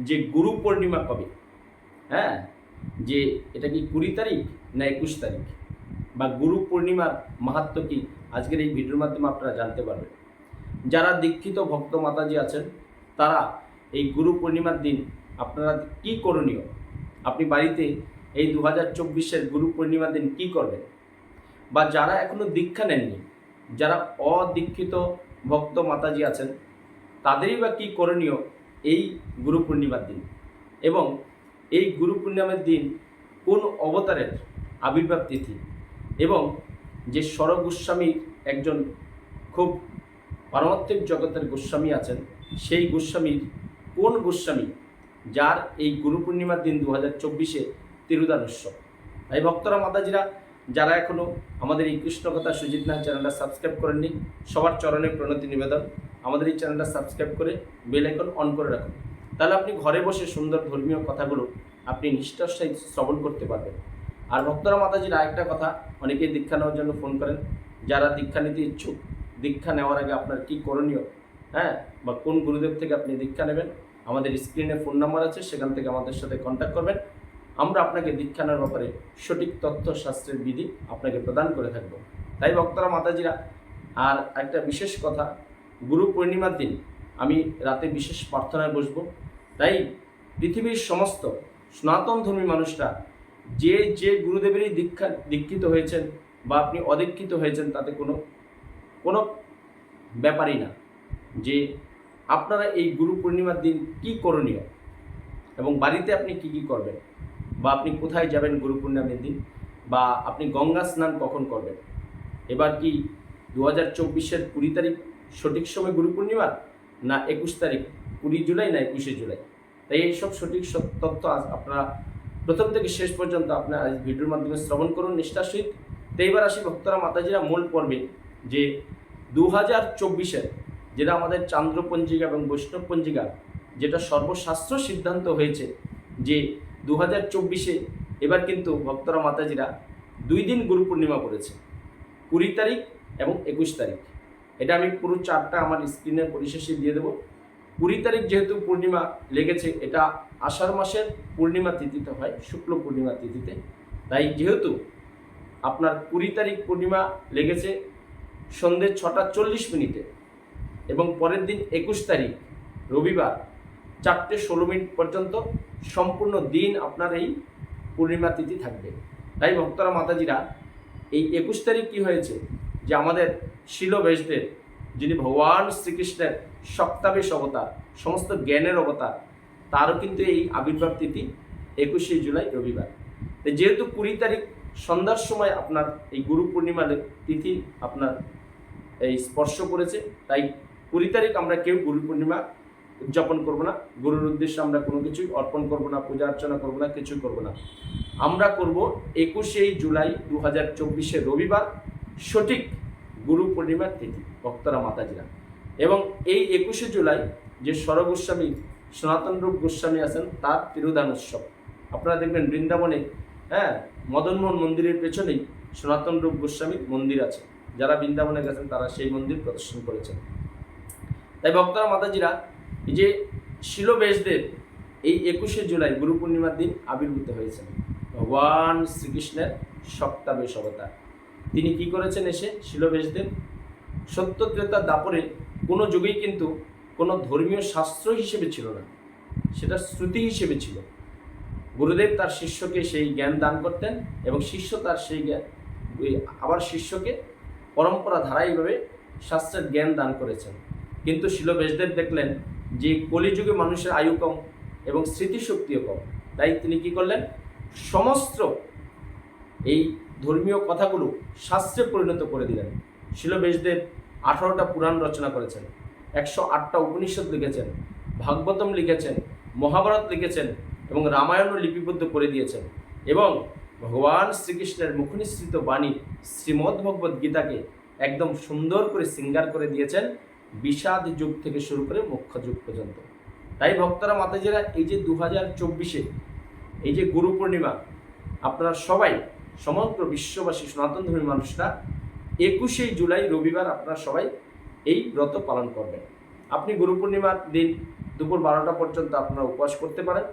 যে গুরু পূর্ণিমা কবে? হ্যাঁ? যে এটা কি কুড়ি তারিখ না একুশ তারিখ? বা গুরু পূর্ণিমার মাহাত্ম কি? আজকের এই ভিডিওর মাধ্যমে আপনারা জানতে পারবেন। যারা দীক্ষিত ভক্ত মাতাজি আছেন, তারা এই গুরু পূর্ণিমার দিন আপনারা কি করণীয়? আপনি বাড়িতে এই দু হাজার চব্বিশের গুরু পূর্ণিমার দিন কি করবেন? বা যারা এখনও দীক্ষা নেননি, যারা অদীক্ষিত ভক্ত মাতাজি আছেন, তাদেরই বা কী করণীয়? এই গুরু পূর্ণিমার দিন। এবং এই গুরু পূর্ণিমার দিন কোন অবতারের আবির্ভাব তিথি? এবং যে স্বর গোস্বামী একজন খুব পারমাত্মিক জগতের গোস্বামী আছেন, সেই গোস্বামীর কোন গোস্বামী যার এই গুরু পূর্ণিমার দিন দু হাজার চব্বিশে তিরুদান উৎসব? তাই ভক্তরা, মাতাজিরা, যারা এখনও আমাদের এই কৃষ্ণকথা সুজিত নাথ চ্যানেলটা সাবস্ক্রাইব করেননি, সবার চরণে প্রণতি নিবেদন। আমাদের এই চ্যানেলটা সাবস্ক্রাইব করে বেল আইকন অন করে রাখুন। তাহলে আপনি ঘরে বসে সুন্দর ধর্মীয় কথাগুলো আপনি নিষ্ঠার সহিত শ্রবণ করতে পারবেন। আর ভক্তরা মাতাজির আরেকটা কথা, অনেকেই দীক্ষা নেওয়ার জন্য ফোন করেন, যারা দীক্ষা নিতে ইচ্ছুক, দীক্ষা নেওয়ার আগে আপনার কী করণীয় হ্যাঁ? বা কোন গুরুদেব থেকে আপনি দীক্ষা নেবেন, আমাদের স্ক্রিনে ফোন নাম্বার আছে, সেখান থেকে আমাদের সাথে কন্ট্যাক্ট করবেন। আমরা আপনাকে দীক্ষা নেওয়ার ব্যাপারে সঠিক তথ্য, শাস্ত্রের বিধি আপনাকে প্রদান করে থাকব। তাই ভক্তরা মাতাজিরা, আর একটা বিশেষ কথা গুরু পূর্ণিমার দিন আমি রাতে বিশেষ প্রার্থনায় বসবো। তাই পৃথিবীর সমস্ত সনাতন ধর্মী মানুষরা যে যে গুরুদেবেরই দীক্ষা দীক্ষিত হয়েছেন বা আপনি অদীক্ষিত হয়েছেন তাতে কোনো কোনো ব্যাপারই না যে আপনারা এই গুরু পূর্ণিমার দিন কি করণীয় এবং বাড়িতে আপনি কি কি করবেন বা আপনি কোথায় যাবেন গুরু পূর্ণিমার দিন বা আপনি গঙ্গা স্নান কখন করবেন। এবার কি দু হাজার চব্বিশের কুড়ি তারিখ সঠিক সময় গুরু পূর্ণিমা না একুশ তারিখ, কুড়ি জুলাই না একুশে জুলাই? তাই এইসব সঠিক তথ্য আজ আপনারা প্রথম থেকে শেষ পর্যন্ত আপনার আজ ভিডিওর মাধ্যমে শ্রবণ করুন নিষ্ঠার সহিত। তো এইবার আসি ভক্তরা মাতাজিরা মূল পর্বে, যে দু হাজার চব্বিশের যেটা আমাদের চান্দ্র পঞ্জিকা এবং বৈষ্ণব পঞ্জিকা যেটা সর্বশাস্ত্র সিদ্ধান্ত হয়েছে যে দু হাজার চব্বিশে এবার কিন্তু ভক্তরা মাতাজিরা দুই দিন গুরু পূর্ণিমা পড়েছে, কুড়ি তারিখ এবং একুশ তারিখ। এটা আমি পুরো চারটা আমার স্ক্রিনে পরিশেষে দিয়ে দেবো। কুড়ি তারিখ যেহেতু পূর্ণিমা লেগেছে, এটা আষাঢ় মাসের পূর্ণিমা তিথিতে হয়, শুক্ল পূর্ণিমা তিথিতে। তাই যেহেতু আপনার কুড়ি তারিখ পূর্ণিমা লেগেছে সন্ধ্যে ছটা চল্লিশ মিনিটে এবং পরের দিন একুশ তারিখ, রবিবার চারটে ষোলো মিনিট পর্যন্ত সম্পূর্ণ দিন আপনার এই পূর্ণিমা তিথি থাকবে। তাই ভক্তরা, মাতাজিরা, এই একুশ তারিখ কী হয়েছে? যে আমাদের শিলবেশদের, যিনি ভগবান শ্রীকৃষ্ণের সপ্তাবেশ অবতার, সমস্ত জ্ঞানের অবতার, তারও কিন্তু এই আবির্ভাব তিথি একুশে জুলাই, রবিবার। যেহেতু কুড়ি তারিখ সন্ধ্যার সময় আপনার এই গুরু পূর্ণিমার তিথি আপনার এই স্পর্শ করেছে, তাই কুড়ি তারিখ আমরা কেউ গুরু পূর্ণিমা উদযাপন করব না। গুরুর উদ্দেশ্যে আমরা কোনো কিছুই অর্পণ করব না, পূজা অর্চনা করব না, কিছুই করব না। আমরা করব একুশেই জুলাই দু হাজার চব্বিশে রবিবার সঠিক গুরু পূর্ণিমার তিথি, ভক্তরা মাতাজিরা। এবং এই একুশে জুলাই যে স্বর গোস্বামী, সনাতন রূপ গোস্বামী আছেন, তার তিরুদান উৎসব। আপনারা দেখবেন বৃন্দাবনে হ্যাঁ মদনমোহন মন্দিরের পেছনেই সনাতন রূপ গোস্বামীর মন্দির আছে। যারা বৃন্দাবনে গেছেন, তারা সেই মন্দির প্রদর্শন করেছেন। তাই ভক্তরা মাতাজিরা, এই যে শিলবেশদেব, এই একুশে জুলাই গুরু পূর্ণিমার দিন আবির্ভূত হয়েছেন। ভগবান শ্রীকৃষ্ণের সপ্তাবেশ অবতার। তিনি কি করেছেন এসে শিলবেশদেব সত্য ত্রেতা দাপরে কোনো যুগেই কিন্তু কোনো ধর্মীয় শাস্ত্র হিসেবে ছিল না। সেটা শ্রুতি হিসেবে ছিল। গুরুদেব তার শিষ্যকে সেই জ্ঞান দান করতেন এবং শিষ্য তার সেই জ্ঞান আবার শিষ্যকে পরম্পরা ধারাইভাবে শাস্ত্রের জ্ঞান দান করেছেন। কিন্তু শিলবেশদেব দেখলেন যে কলিযুগে মানুষের আয়ু কম এবং স্মৃতিশক্তিও কম। তাই তিনি কি করলেন? সমস্ত এই ধর্মীয় কথাগুলো শাস্ত্রে পরিণত করে দিলেন। শিলবেশদেব আঠারোটা পুরাণ রচনা করেছেন, একশো আটটা উপনিষদ লিখেছেন, ভাগবতম লিখেছেন, মহাভারত লিখেছেন এবং রামায়ণও লিপিবদ্ধ করে দিয়েছেন এবং ভগবান শ্রীকৃষ্ণের মুখনিসৃত বাণী শ্রীমদ্ ভগবদ গীতাকে একদম সুন্দর করে সিঙ্গার করে দিয়েছেন বিষাদ যুগ থেকে শুরু করে মুখ্য যুগ পর্যন্ত। তাই ভক্তরা, মাতাজিরা, এই যে দু হাজার চব্বিশে এই যে গুরু পূর্ণিমা, আপনারা সবাই সমগ্র বিশ্ববাসী, সনাতন ধর্মী মানুষরা একুশে জুলাই রবিবার আপনারা সবাই এই ব্রত পালন করবেন। আপনি গুরু পূর্ণিমার দিন দুপুর বারোটা পর্যন্ত আপনারা উপবাস করতে পারেন।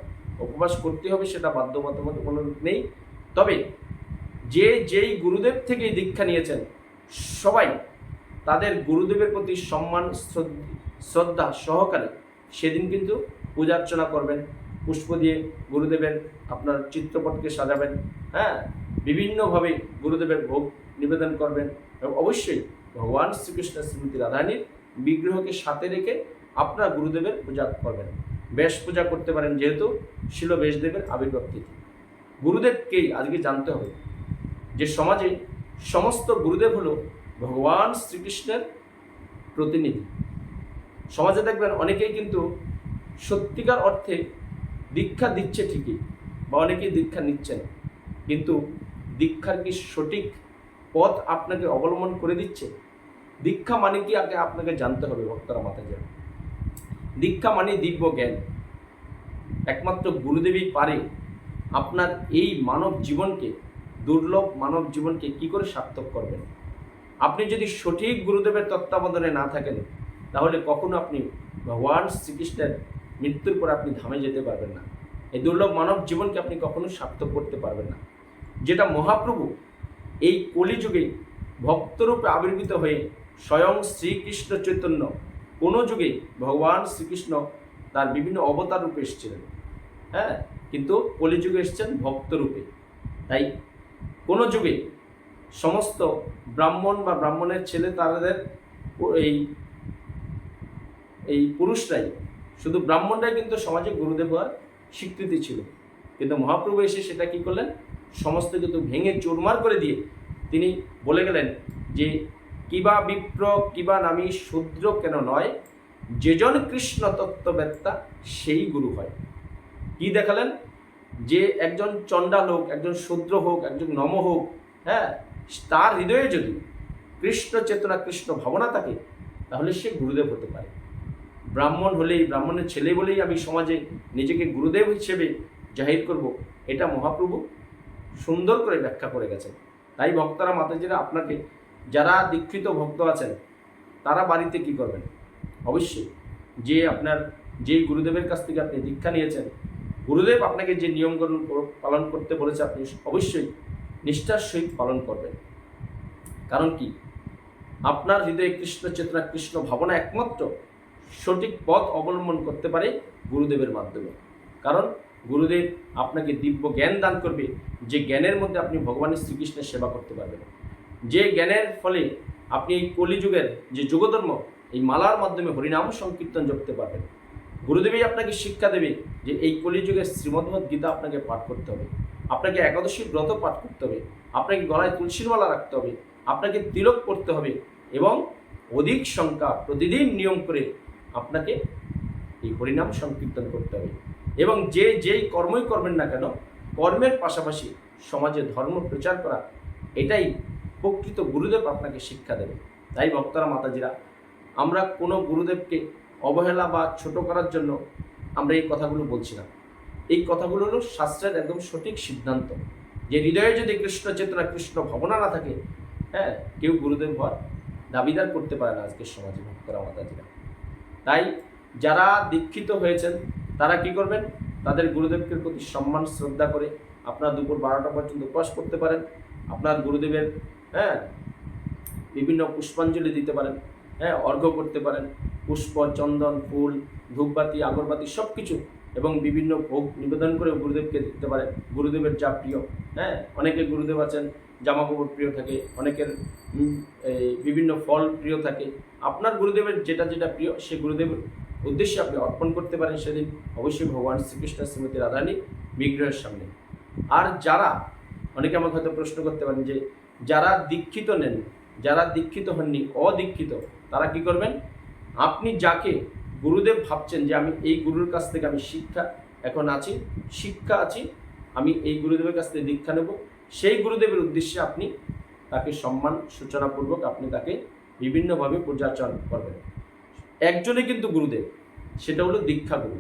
উপবাস করতে হবে সেটা বাধ্যবাধকতা কোনো নেই। তবে যে যেই গুরুদেব থেকে দীক্ষা নিয়েছেন, সবাই তাদের গুরুদেবের প্রতি সম্মান শ্রদ্ধা সহকারে সেদিন কিন্তু পূজা অর্চনা করবেন। পুষ্প দিয়ে গুরুদেবের আপনার চিত্রপটকে সাজাবেন হ্যাঁ? বিভিন্নভাবে গুরুদেবের ভোগ নিবেদন করবেন এবং অবশ্যই ভগবান শ্রীকৃষ্ণ শ্রীমতী রাধারানীর বিগ্রহকে সাথে রেখে আপনার গুরুদেবের পূজা করবেন। বেশ পূজা করতে পারেন যেহেতু শিল বেশদেবের আবির্ভাব গুরুদেবকেই আজকে জানতে হবে যে সমাজে সমস্ত গুরুদেব হলো ভগবান শ্রীকৃষ্ণের প্রতিনিধি। সমাজে দেখবেন অনেকেই কিন্তু সত্যিকার অর্থে দীক্ষা দিচ্ছে ঠিকই বা অনেকেই দীক্ষা নিচ্ছেন কিন্তু দীক্ষার কি সঠিক পথ আপনাকে অবলম্বন করে দিচ্ছে? দীক্ষা মানে কি আগে আপনাকে জানতে হবে, ভক্তরা মাথায় যাবে দীক্ষা মানে দিব্য জ্ঞান। একমাত্র গুরুদেবই পারে আপনার এই মানব জীবনকে, দুর্লভ মানব জীবনকে কি করে সার্থক করবেন? আপনি যদি সঠিক গুরুদেবের তত্ত্বাবধানে না থাকেন, তাহলে কখনো আপনি ভগবান শ্রীকৃষ্ণের মৃত্যুর পর আপনি ধামে যেতে পারবেন না। এই দুর্লভ মানব জীবনকে আপনি কখনো সার্থক করতে পারবেন না। যেটা মহাপ্রভু এই কলিযুগে ভক্তরূপে আবির্ভূত হয়ে স্বয়ং শ্রীকৃষ্ণ চৈতন্য কোনো যুগে ভগবান শ্রীকৃষ্ণ তার বিভিন্ন অবতার রূপে এসেছিলেন। হ্যাঁ কিন্তু কলিযুগে এসেছেন ভক্তরূপে। তাই কোনো যুগে সমস্ত ব্রাহ্মণ বা ব্রাহ্মণের ছেলে তাদের এই এই পুরুষরাই শুধু ব্রাহ্মণরাই কিন্তু সমাজে গুরুদেব হওয়ার স্বীকৃতি ছিল। কিন্তু মহাপ্রভু এসে সেটা কি করলেন? সমস্ত কিন্তু ভেঙে চুরমার করে দিয়ে তিনি বলে গেলেন যে, কিবা বিপ্র, কিবা নামী শূদ্র কেন নয়? যেজন কৃষ্ণ তত্ত্ববেত্তা, সেই গুরু হয়। কি দেখালেন? যে একজন চণ্ডাল হোক একজন শূদ্র হোক, একজন নম হোক হ্যাঁ তার হৃদয়ে যদি কৃষ্ণ চেতনা, কৃষ্ণ ভাবনা থাকে, তাহলে সে গুরুদেব হতে পারে। ব্রাহ্মণ হলেই, ব্রাহ্মণের ছেলে বলেই আমি সমাজে নিজেকে গুরুদেব হিসেবে জাহির করব, এটা মহাপ্রভু সুন্দর করে ব্যাখ্যা করে গেছেন। তাই ভক্তরা মাতাজিরা আপনাকে, যারা দীক্ষিত ভক্ত আছেন, তারা বাড়িতে কি করবেন? অবশ্যই, যে আপনার যেই গুরুদেবের কাছ থেকে আপনি দীক্ষা নিয়েছেন, গুরুদেব আপনাকে যে নিয়মকানুন পালন করতে বলেছে, আপনি অবশ্যই নিষ্ঠার সহিত পালন করবেন। কারণ কি? আপনার হৃদয়ে কৃষ্ণ চেতনা, কৃষ্ণ ভাবনা একমাত্র সঠিক পথ অবলম্বন করতে পারে গুরুদেবের মাধ্যমে। কারণ গুরুদেব আপনাকে দিব্য জ্ঞান দান করবে, যে জ্ঞানের মধ্যে আপনি ভগবানের শ্রীকৃষ্ণের সেবা করতে পারবেন। যে জ্ঞানের ফলে আপনি এই কলিযুগের যে যুগধর্ম, এই মালার মাধ্যমে হরিনাম সংকীর্তন জপতে পারবেন। গুরুদেবই আপনাকে শিক্ষা দেবে যে এই কলিযুগের শ্রীমদ্ভগবত গীতা আপনাকে পাঠ করতে হবে। আপনাকে একাদশী ব্রত পাঠ করতে হবে। আপনাকে গলায় তুলসীর মালা রাখতে হবে। আপনাকে তিলক করতে হবে এবং অধিক সংখ্যা প্রতিদিন নিয়ম করে আপনাকে এই হরিনাম সংকীর্তন করতে হবে। এবং যে যেই কর্মই করবেন না কেন, কর্মের পাশাপাশি সমাজে ধর্ম প্রচার করা, এটাই প্রকৃত গুরুদেব আপনাকে শিক্ষা দেবে। তাই ভক্তরা, মাতাজিরা, আমরা কোনো গুরুদেবকে অবহেলা বা ছোট করার জন্য আমরা এই কথাগুলো বলছি না। এই কথাগুলো হলো শাস্ত্রের একদম সঠিক সিদ্ধান্ত। যে হৃদয়ে যদি কৃষ্ণ চেতনা, কৃষ্ণ ভাবনা না থাকে হ্যাঁ কেউ গুরুদেব হওয়ার দাবিদার করতে পারে না আজকের সমাজে ভক্তরা, মাতাজিরা। তাই যারা দীক্ষিত হয়েছেন তারা কি করবেন? তাদের গুরুদেবকে প্রতি সম্মান, শ্রদ্ধা করে আপনারা দুপুর বারোটা পর্যন্ত উপবাস করতে পারেন। আপনার গুরুদেবের হ্যাঁ বিভিন্ন পুষ্পাঞ্জলি দিতে পারেন হ্যাঁ অর্ঘ্য করতে পারেন। পুষ্প, চন্দন, ফুল, ধূপবাতি, আগরবাতি সব কিছু এবং বিভিন্ন ভোগ নিবেদন করে গুরুদেবকে দিতে পারেন। গুরুদেবের যা প্রিয় হ্যাঁ অনেকে গুরুদেব আছেন জামা কাপড় প্রিয় থাকে, অনেকের বিভিন্ন ফল প্রিয় থাকে। আপনার গুরুদেবের যেটা যেটা প্রিয়, সে গুরুদেবের উদ্দেশ্যে আপনি অর্পণ করতে পারেন সেদিন, অবশ্যই ভগবান শ্রীকৃষ্ণ শ্রীমতী রাধারানী বিগ্রহের সামনে। আর যারা, অনেকে আমাকে হয়তো প্রশ্ন করতে পারেন যে, যারা দীক্ষিত নেন, যারা দীক্ষিত হননি, অদীক্ষিত, তারা কি করবেন? আপনি যাকে গুরুদেব ভাবছেন যে আমি এই গুরুর কাছ থেকে আমি শিক্ষা এখন আছি, শিক্ষা আছি, আমি এই গুরুদেবের কাছ থেকে দীক্ষা নেব, সেই গুরুদেবের উদ্দেশ্যে আপনি তাকে সম্মান সূচনাপূর্বক আপনি তাকে বিভিন্নভাবে পূজার্চনা করবেন। একজনে কিন্তু গুরুদেব, সেটা হলো দীক্ষা গুরু।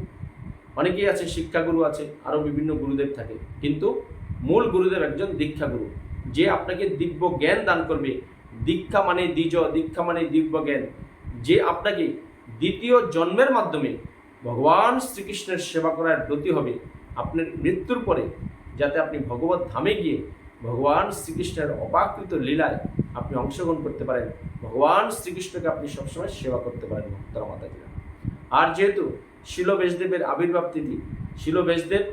অনেকেই আছে শিক্ষাগুরু আছে আরও বিভিন্ন গুরুদেব থাকে। কিন্তু মূল গুরুদেব একজন দীক্ষা গুরু। যে আপনাকে দিব্য জ্ঞান দান করবে, দীক্ষা মানে দ্বিজ, দীক্ষা মানে দিব্য জ্ঞান। যে আপনাকে দ্বিতীয় জন্মের মাধ্যমে ভগবান শ্রীকৃষ্ণের সেবা করার ব্রতী হবে, আপনার মৃত্যুর পরে, যাতে আপনি ভগবত ধামে গিয়ে ভগবান শ্রীকৃষ্ণের অপাকৃত লীলায় আপনি অংশগ্রহণ করতে পারেন। ভগবান শ্রীকৃষ্ণকে আপনি সবসময় সেবা করতে পারেন, ভক্তরা মাতাজিরা। আর যেহেতু শিল বেশদেবের আবির্ভাব তিথি শিল বেশদেব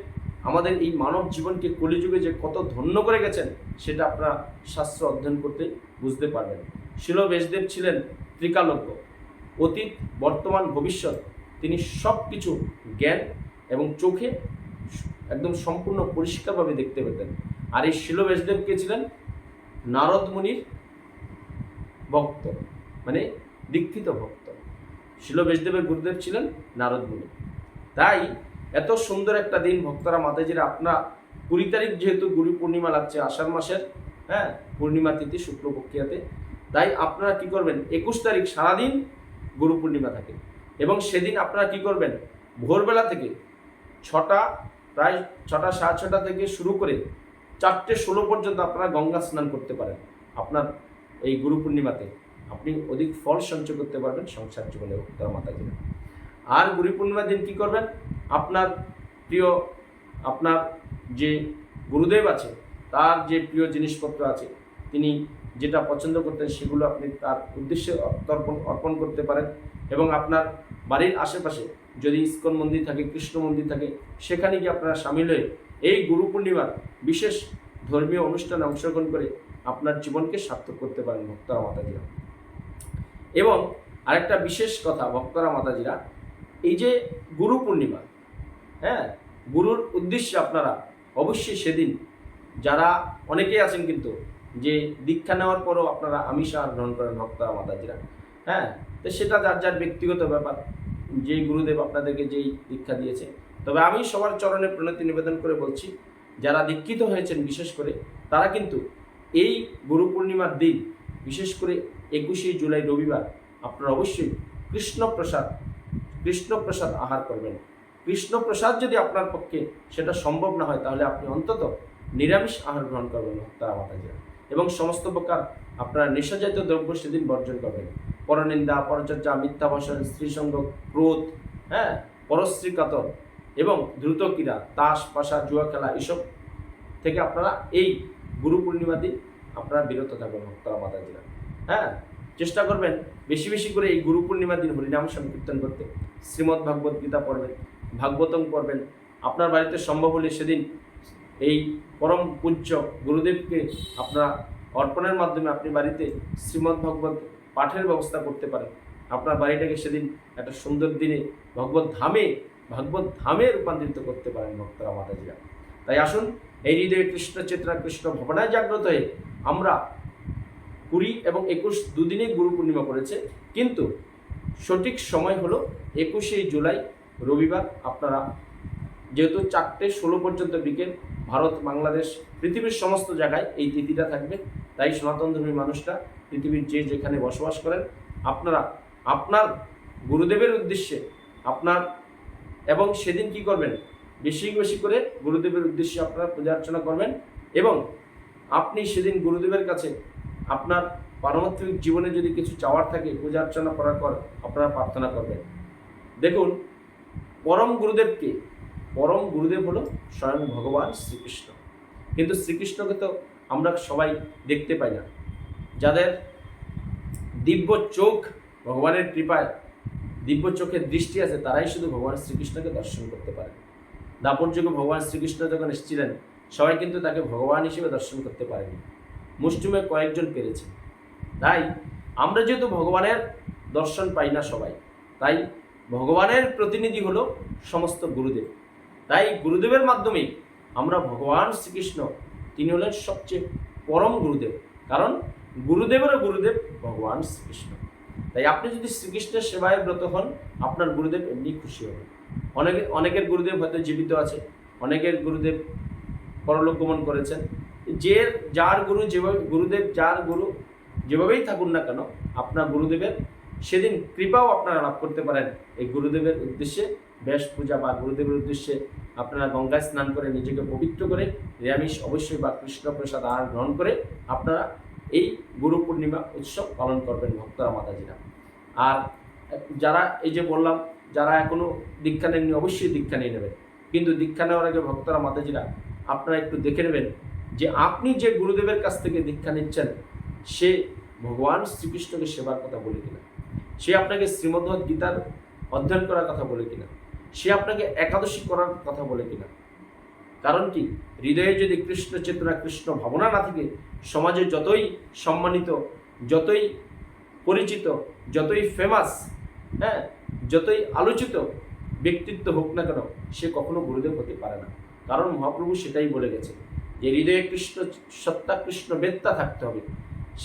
আমাদের এই মানব জীবনকে কলিযুগে যে কত ধন্য করে গেছেন, সেটা আপনারা শাস্ত্র অধ্যয়ন করতে বুঝতে পারবেন। শিল বেশদেব ছিলেন ত্রিকালজ্ঞ। অতীত, বর্তমান, ভবিষ্যৎ, তিনি সব কিছু জ্ঞান এবং চোখে একদম সম্পূর্ণ পরিষ্কারভাবে দেখতে পেতেন। আর এই শিল বেশদেব কে ছিলেন? নারদ মুনির ভক্ত মানে দীক্ষিত ভক্ত। শিল বেশদেবের গুরুদেব ছিলেন নারদ মুনি তাই এত সুন্দর একটা দিন ভক্তরা মাতাজিরা আপনার কুড়ি তারিখ যেহেতু গুরু পূর্ণিমা লাগছে আষাঢ় মাসের হ্যাঁ পূর্ণিমা তিথি শুক্লপক্ষিয়াতে তাই আপনারা কি করবেন? একুশ তারিখ সারাদিন গুরু পূর্ণিমা থাকে এবং সেদিন আপনারা কি করবেন? ভোরবেলা থেকে ছটা, প্রায় ছটা, সাড়ে ছটা থেকে শুরু করে চারটে ষোলো পর্যন্ত আপনারা গঙ্গা স্নান করতে পারেন। আপনার এই গুরু পূর্ণিমাতে। আপনি অধিক ফল সঞ্চয় করতে পারবেন সংসার জীবনে ভক্তরা মাতাজিরা। আর গুরু পূর্ণিমার দিন কী করবেন? আপনার প্রিয়, আপনার যে গুরুদেব আছে, তার যে প্রিয় জিনিসপত্র আছে, তিনি যেটা পছন্দ করতেন সেগুলো আপনি তার উদ্দেশ্যে অর্পণ অর্পণ করতে পারেন। এবং আপনার বাড়ির আশেপাশে যদি ইস্কন মন্দির থাকে, কৃষ্ণ মন্দির থাকে, সেখানে গিয়ে আপনারা সামিল হয়ে এই গুরু পূর্ণিমার বিশেষ ধর্মীয় অনুষ্ঠানে অংশগ্রহণ করে আপনার জীবনকে সার্থক করতে পারেন ভক্তরা মাতাজিরা। এবং আরেকটা বিশেষ কথা ভক্তরা মাতাজিরা, এই যে গুরু পূর্ণিমা হ্যাঁ গুরুর উদ্দেশ্যে আপনারা অবশ্যই সেদিন, যারা অনেকেই আছেন কিন্তু, যে দীক্ষা নেওয়ার পরও আপনারা আমিষ আহার গ্রহণ করেন ভক্তরা মাতাজিরা হ্যাঁ তো সেটা যার যার ব্যক্তিগত ব্যাপার যেই গুরুদেব আপনাদেরকে যেই দীক্ষা দিয়েছে তবে আমি সবার চরণে প্রণতি নিবেদন করে বলছি, যারা দীক্ষিত হয়েছেন বিশেষ করে, তারা কিন্তু এই গুরু পূর্ণিমার দিন, বিশেষ করে একুশে জুলাই রবিবার, আপনারা অবশ্যই কৃষ্ণপ্রসাদ কৃষ্ণপ্রসাদ আহার করবেন। কৃষ্ণপ্রসাদ যদি আপনার পক্ষে সেটা সম্ভব না হয়, তাহলে আপনি অন্তত নিরামিষ আহার গ্রহণ করবেন তারা মাতাজিরা। এবং সমস্ত প্রকার আপনার নেশাজাতীয় দ্রব্য সেদিন বর্জন করবেন। পরনিন্দা পরচর্যা মিথ্যা ভাষণ স্ত্রীসঙ্গ, ক্রোধ হ্যাঁ পরশ্রী কাতর এবং দ্রুত ক্রীড়া তাস, পাশা, জুয়া খেলা এসব থেকে আপনারা এই গুরু পূর্ণিমা দিন আপনারা বিরত থাকবেন ভক্তরা মাতাজিরা হ্যাঁ চেষ্টা করবেন বেশি বেশি করে এই গুরু পূর্ণিমার দিন হরিনাম সংকীর্তন করতে। শ্রীমদ্ ভাগবত গীতা পড়বেন, ভাগবতম পড়বেন। আপনার বাড়িতে সম্ভব হলে সেদিন এই পরম পূজ্য গুরুদেবকে আপনারা অর্পণের মাধ্যমে আপনি বাড়িতে শ্রীমদ্ ভাগবত পাঠের ব্যবস্থা করতে পারেন। আপনার বাড়িটাকে সেদিন একটা সুন্দর দিনে ভগবত ধামে ভাগবত ধামে রূপান্তরিত করতে পারেন ভক্তরা, মাতাজিরা। তাই আসুন, এই হৃদয়ে কৃষ্ণ চেতনা, কৃষ্ণ ভবনায় জাগ্রত হয়ে আমরা কুড়ি এবং একুশ দুদিনেই গুরু পূর্ণিমা পড়েছে কিন্তু সঠিক সময় হলো একুশে জুলাই, রবিবার। আপনারা যেহেতু চারটে ষোলো পর্যন্ত বিকেল, ভারত, বাংলাদেশ, পৃথিবীর সমস্ত জায়গায় এই তিথিটা থাকবে। তাই সনাতন ধর্মী মানুষরা পৃথিবীর যে যেখানে বসবাস করেন, আপনারা আপনার গুরুদেবের উদ্দেশ্যে, আপনার এবং সেদিন কি করবেন? বেশি বেশি করে গুরুদেবের উদ্দেশ্যে আপনারা পূজা অর্চনা করবেন এবং আপনি সেদিন গুরুদেবের কাছে আপনার পারমাত্মিক জীবনে যদি কিছু চাওয়ার থাকে, পূজা অর্চনা করার পর আপনারা প্রার্থনা করবেন। দেখুন, পরম গুরুদেবকে, পরম গুরুদেব হলো স্বয়ং ভগবান শ্রীকৃষ্ণ। কিন্তু শ্রীকৃষ্ণকে তো আমরা সবাই দেখতে পাই না। যাদের দিব্য চোখ ভগবানের কৃপায় দিব্য চোখের দৃষ্টি আছে, তারাই শুধু ভগবান শ্রীকৃষ্ণকে দর্শন করতে পারে। দাপর যুগে ভগবান শ্রীকৃষ্ণ যখন এসেছিলেন, সবাই কিন্তু তাকে ভগবান হিসেবে দর্শন করতে পারেনি। মুষ্টিমে কয়েকজন পেরেছে তাই আমরা যেহেতু ভগবানের দর্শন পাই না সবাই, তাই ভগবানের প্রতিনিধি হলো সমস্ত গুরুদেব। তাই গুরুদেবের মাধ্যমেই আমরা ভগবান শ্রীকৃষ্ণ, তিনি হলেন সবচেয়ে পরম গুরুদেব। কারণ গুরুদেবেরও গুরুদেব ভগবান শ্রীকৃষ্ণ। তাই আপনি যদি শ্রীকৃষ্ণের সেবায় ব্রত হন, আপনার গুরুদেব এমনি খুশি হবে অনেকে, অনেকের গুরুদেব হয়তো জীবিত আছে, অনেকের গুরুদেব পরলোক গমন করেছেন। যে যার গুরু যেভাবে, গুরুদেব যার গুরু যেভাবেই থাকুন না কেন, আপনার গুরুদেবের সেদিন কৃপাও আপনারা লাভ করতে পারেন। এই গুরুদেবের উদ্দেশ্যে ব্যাস পূজা বা গুরুদেবের উদ্দেশ্যে আপনারা গঙ্গায় স্নান করে নিজেকে পবিত্র করে নিরামিষ অবশ্যই বা কৃষ্ণ প্রসাদ আহার গ্রহণ করে আপনারা এই গুরু পূর্ণিমা উৎসব পালন করবেন ভক্তরা মাতাজিরা। আর যারা এই যে বললাম, যারা এখনও দীক্ষা নেননি, অবশ্যই দীক্ষা নিয়ে নেবেন। কিন্তু দীক্ষা নেওয়ার আগে ভক্তরা মাতাজিরা, আপনারা একটু দেখে নেবেন যে আপনি যে গুরুদেবের কাছ থেকে দীক্ষা নিচ্ছেন, সে ভগবান শ্রীকৃষ্ণকে সেবার কথা বলে কিনা? সে আপনাকে শ্রীমদ্ভগবত গীতার অধ্যয়ন করার কথা বলে কিনা? সে আপনাকে একাদশী করার কথা বলে কিনা? কারণ কি? হৃদয়ে যদি কৃষ্ণ চেতনা, কৃষ্ণ ভাবনা না থাকে, সমাজে যতই সম্মানিত, যতই পরিচিত, যতই ফেমাস হ্যাঁ যতই আলোচিত ব্যক্তিত্ব হোক না কেন, সে কখনো গুরুদেব হতে পারে না। কারণ মহাপ্রভু সেটাই বলে গেছে যে, হৃদয়ে কৃষ্ণ সত্তা, কৃষ্ণ বেত্তা থাকতে হবে।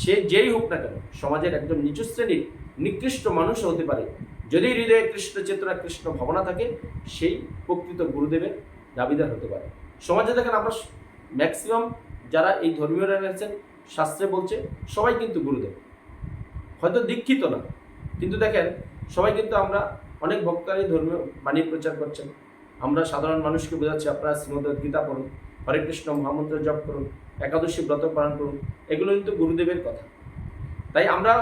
সে যেই হোক না কেন, সমাজের একজন নিচু শ্রেণির নিকৃষ্ট মানুষও হতে পারে। যদি হৃদয়ে কৃষ্ণ চেতনা, কৃষ্ণ ভাবনা থাকে, সেই প্রকৃত গুরুদেবের দাবিদার হতে পারে। সমাজে দেখেন আমরা ম্যাক্সিমাম যারা এই ধর্মীয়রা রয়েছেন শাস্ত্রে বলছে, সবাই কিন্তু গুরুদেব। হয়তো দীক্ষিত না, কিন্তু দেখেন, সবাই কিন্তু আমরা অনেক ভক্তারই ধর্মীয় বাণী প্রচার করছেন। আমরা সাধারণ মানুষকে বোঝাচ্ছি, আপনারা শ্রীমদ গীতা পড়ুন, হরে কৃষ্ণ মহামন্ত্র জপ করুন, একাদশী ব্রত পালন করুন, এগুলো কিন্তু গুরুদেবের কথা। তাই আমরা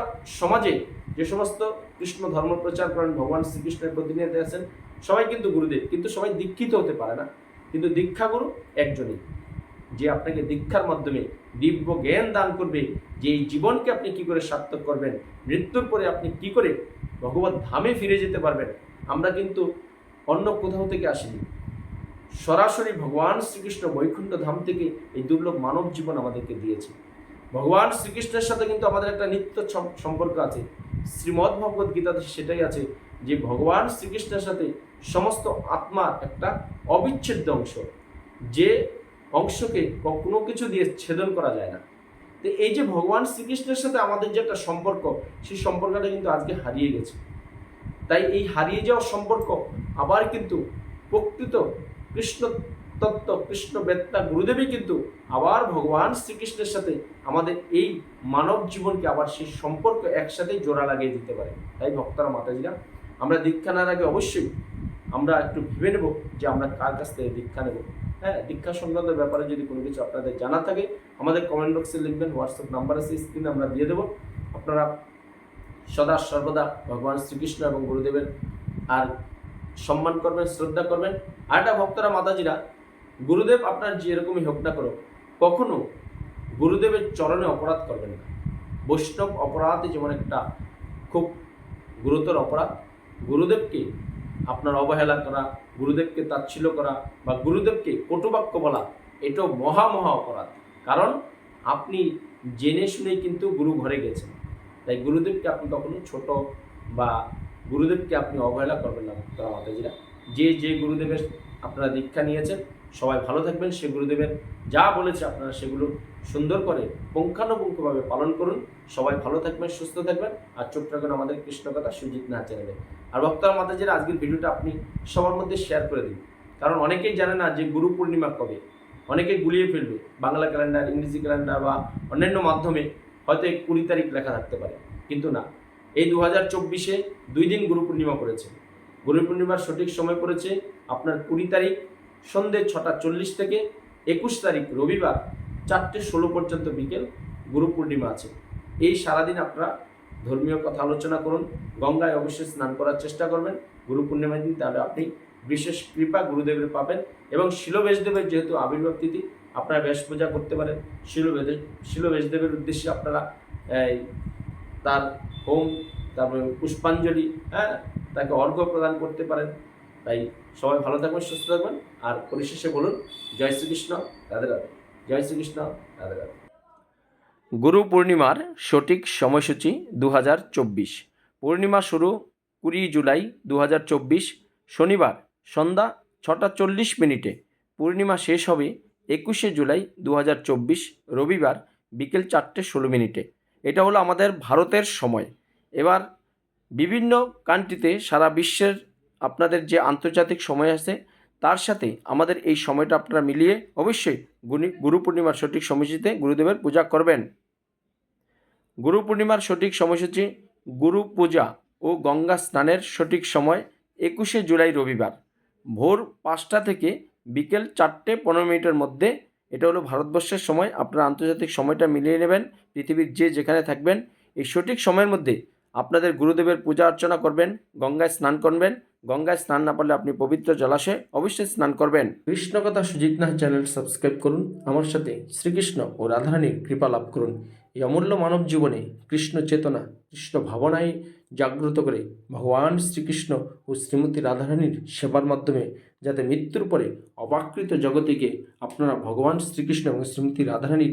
সমাজে যে সমস্ত কৃষ্ণ ধর্ম প্রচার করেন, ভগবান শ্রীকৃষ্ণের প্রতিনিধি আছেন, সবাই কিন্তু গুরুদেব, কিন্তু সবাই দীক্ষিত হতে পারে না। কিন্তু দীক্ষাগুরু একজনই, যে আপনাকে দীক্ষার মাধ্যমে দিব্য জ্ঞান দান করবে, যে এই জীবনকে আপনি কি করে সার্থক করবেন, মৃত্যুর পরে আপনি কি করে ভগবত ধামে ফিরে যেতে পারবেন, আমরা কিন্তু অন্য কোথাও থেকে আসিনি। সরাসরি ভগবান শ্রীকৃষ্ণ বৈকুণ্ঠ ধাম থেকে এই দুর্লভ মানব জীবন আমাদেরকে দিয়েছে। ভগবান শ্রীকৃষ্ণের সাথে কিন্তু আমাদের একটা নিত্য সম্পর্ক আছে। শ্রীমদ্ ভগবত গীতাতে সেটাই আছে যে ভগবান শ্রীকৃষ্ণের সাথে সমস্ত আত্মার একটা অবিচ্ছেদ্য অংশ, যে অংশকে কোনো কিছু দিয়ে ছেদন করা যায় না। তো এই যে ভগবান শ্রীকৃষ্ণের সাথে আমাদের যে একটা সম্পর্ক, সেই সম্পর্কটা কিন্তু আজকে হারিয়ে গেছে। তাই এই হারিয়ে যাওয়ার সম্পর্ক আবার কিন্তু প্রকৃত কৃষ্ণ তত্ত্ব কৃষ্ণ বেত্তা গুরুদেবই কিন্তু আবার ভগবান শ্রীকৃষ্ণের সাথে আমাদের এই মানব জীবনকে আবার সেই সম্পর্ক একসাথে জোড়া লাগিয়ে দিতে পারে। তাই ভক্তরা, মাতাজিরা আমরা দীক্ষা নেওয়ার আগে অবশ্যই আমরা একটু ভেবে নেব যে আমরা কার কাছ থেকে দীক্ষা নেব। হ্যাঁ দীক্ষা সংক্রান্ত ব্যাপারে যদি কোনো কিছু আপনাদের জানা থাকে, আমাদের কমেন্ট বক্সে লিখবেন হোয়াটসঅ্যাপ নাম্বার আছে স্ক্রিনে আমরা দিয়ে দেবো। আপনারা সদা সর্বদা ভগবান শ্রীকৃষ্ণ এবং গুরুদেবের আর সম্মান করবেন, শ্রদ্ধা করবেন। আর একটা ভক্তরা, মাতাজিরা, গুরুদেব আপনার যেরকমই হোক না করো কখনো গুরুদেবের চরণে অপরাধ করবেন না। বৈষ্ণব অপরাধে যেমন একটা খুব গুরুতর অপরাধ গুরুদেবকে আপনার অবহেলা করা, গুরুদেবকে তাচ্ছিল্য করা বা গুরুদেবকে কটুবাক্য বলা এটাও মহা মহা অপরাধ। কারণ আপনি জেনে শুনেই কিন্তু গুরু ঘরে গেছেন। তাই গুরুদেবকে আপনি কখনো ছোট বা গুরুদেবকে আপনি অবহেলা করবেন না ভক্তরা মাতাজিরা যে যে গুরুদেবের আপনারা দীক্ষা নিয়েছেন, সবাই ভালো থাকবেন, সে গুরুদেবের যা বলেছে আপনারা সেগুলো সুন্দর করে পুঙ্খানুপুঙ্খভাবে পালন করুন। সবাই ভালো থাকবেন, সুস্থ থাকবেন। আর চোখ রাখবেন আমাদের কৃষ্ণ কথা সুজিত না চ্যানেলে। আর ভক্তরা মাতাজিরা আজকের ভিডিওটা আপনি সবার মধ্যে শেয়ার করে দিন। কারণ অনেকেই জানে না যে গুরু পূর্ণিমা কবে। অনেকে গুলিয়ে ফেলবে। বাংলা ক্যালেন্ডার, ইংরেজি ক্যালেন্ডার বা অন্যান্য মাধ্যমে হয়তো এই কুড়ি তারিখ লেখা থাকতে পারে। কিন্তু না। এই দু হাজার চব্বিশে দুই দিন গুরু পূর্ণিমা পড়েছে। গুরু পূর্ণিমার সঠিক সময় পড়েছে আপনার কুড়ি তারিখ সন্ধ্যে ছটা চল্লিশ থেকে একুশ তারিখ রবিবার চারটে ষোলো পর্যন্ত বিকেল গুরু পূর্ণিমা আছে। এই সারাদিন আপনারা ধর্মীয় কথা আলোচনা করুন, গঙ্গায় অবশ্যই স্নান করার চেষ্টা করবেন। গুরু পূর্ণিমার দিন তাহলে আপনি বিশেষ কৃপা গুরুদেবের পাবেন এবং শিলবেশদেবের যেহেতু আবির্ভাব তিথি, আপনারা বেশ পূজা করতে পারেন। শিলবেদে, শিলবেশদেবের উদ্দেশ্যে আপনারা তার হোম, তারপরে পুষ্পাঞ্জলি হ্যাঁ তাকে অর্ঘ্য প্রদান করতে পারেন। তাই সবাই ভালো থাকবেন, সুস্থ থাকবেন। আর পরিশেষে বলুন, জয় শ্রীকৃষ্ণ, রাধে রাধে। জয় শ্রীকৃষ্ণ গুরু পূর্ণিমার সঠিক সময়সূচি দু হাজার চব্বিশ। পূর্ণিমা শুরু কুড়ি জুলাই দু হাজার চব্বিশ, শনিবার সন্ধ্যা ছটা চল্লিশ মিনিটে। পূর্ণিমা শেষ হবে একুশে জুলাই দু হাজার চব্বিশ, রবিবার বিকেল চারটে ষোলো মিনিটে। এটা হলো আমাদের ভারতের সময়। এবার বিভিন্ন কান্ট্রিতে সারা বিশ্বের আপনাদের যে আন্তর্জাতিক সময় আছে, তার সাথে আমাদের এই সময়টা আপনারা মিলিয়ে অবশ্যই গুরু পূর্ণিমার সঠিক সময়সূচিতে গুরুদেবের পূজা করবেন। গুরু পূর্ণিমার সঠিক সময়সূচি গুরু পূজা ও গঙ্গা স্নানের সঠিক সময় একুশে জুলাই রবিবার। ভোর পাঁচটা থেকে বিকেল চারটে পনেরো মিনিটের মধ্যে। এটা হলো ভারতবর্ষের সময়। আপনারা আন্তর্জাতিক সময়টা মিলিয়ে নেবেন। পৃথিবীর যে যেখানে থাকবেন, এই সঠিক সময়ের মধ্যে আপনাদের গুরুদেবের পূজা অর্চনা করবেন, গঙ্গায় স্নান করবেন, গঙ্গায় স্নান না পারলে আপনি পবিত্র জলাশয়ে অবশ্যই স্নান করবেন। কৃষ্ণকথা সুজিত নাহ চ্যানেল সাবস্ক্রাইব করুন, আমার সাথে শ্রীকৃষ্ণ ও রাধারানীর কৃপা লাভ করুন। এই অমূল্য মানব জীবনে কৃষ্ণ চেতনা, কৃষ্ণ ভাবনায় জাগ্রত করে ভগবান শ্রীকৃষ্ণ ও শ্রীমতী রাধারানীর সেবার মাধ্যমে যাতে মৃত্যুর পরে অবাকৃত জগতিকে আপনারা ভগবান শ্রীকৃষ্ণ এবং শ্রীমতী রাধারানীর